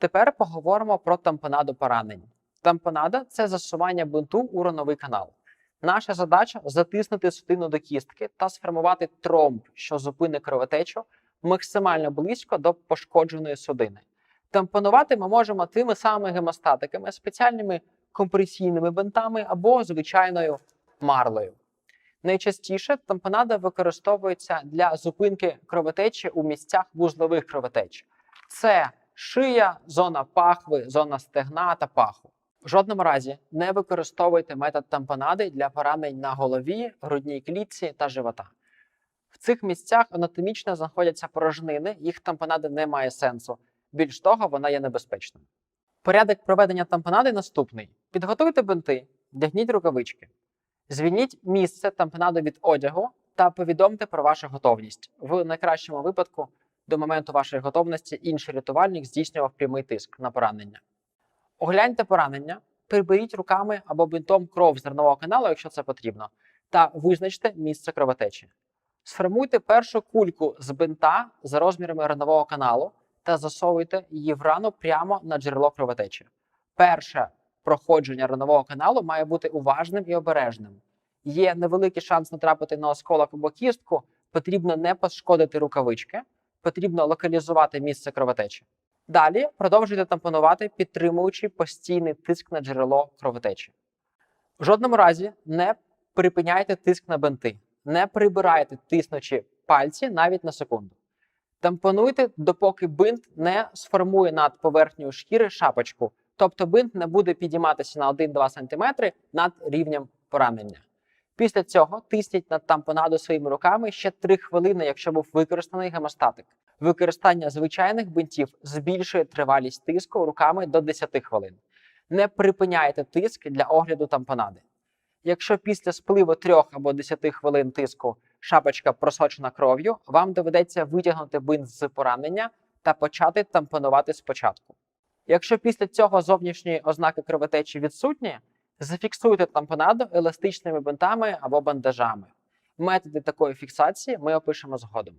Тепер поговоримо про тампонаду поранень. Тампонада це засування бинту у рановий канал. Наша задача затиснути судину до кістки та сформувати тромб, що зупинить кровотечу максимально близько до пошкодженої судини. Тампонувати ми можемо тими самими гемостатиками, спеціальними компресійними бинтами або звичайною марлею. Найчастіше тампонада використовується для зупинки кровотечі у місцях вузлових кровотеч. Це шия, зона пахви, зона стегна та паху. В жодному разі не використовуйте метод тампонади для поранень на голові, грудній клітці та живота. В цих місцях анатомічно знаходяться порожнини, їх тампонади не має сенсу. Більш того, вона є небезпечною. Порядок проведення тампонади наступний: підготуйте бинти, вдягніть рукавички, звільніть місце тампонаду від одягу та повідомте про вашу готовність. В найкращому випадку, до моменту вашої готовності, інший рятувальник здійснював прямий тиск на поранення. Огляньте поранення, приберіть руками або бинтом кров з зернового каналу, якщо це потрібно, та визначте місце кровотечі. Сформуйте першу кульку з бинта за розмірами ранового каналу та засовуйте її в рану прямо на джерело кровотечі. Перше проходження ранового каналу має бути уважним і обережним. Є невеликий шанс натрапити на осколок або кістку, потрібно не пошкодити рукавички, потрібно локалізувати місце кровотечі. Далі продовжуйте тампонувати, підтримуючи постійний тиск на джерело кровотечі. В жодному разі не припиняйте тиск на бинти, не прибирайте тиснучи пальці навіть на секунду. Тампонуйте, допоки бинт не сформує над поверхнею шкіри шапочку, тобто бинт не буде підійматися на 1-2 см над рівнем поранення. Після цього тисніть на тампонаду своїми руками ще 3 хвилини, якщо був використаний гемостатик. Використання звичайних бинтів збільшує тривалість тиску руками до 10 хвилин. Не припиняйте тиск для огляду тампонади. Якщо після спливу 3 або 10 хвилин тиску шапочка просочена кров'ю, вам доведеться витягнути бинт з поранення та почати тампонувати спочатку. Якщо після цього зовнішні ознаки кровотечі відсутні, зафіксуйте тампонаду еластичними бинтами або бандажами. Методи такої фіксації ми опишемо згодом.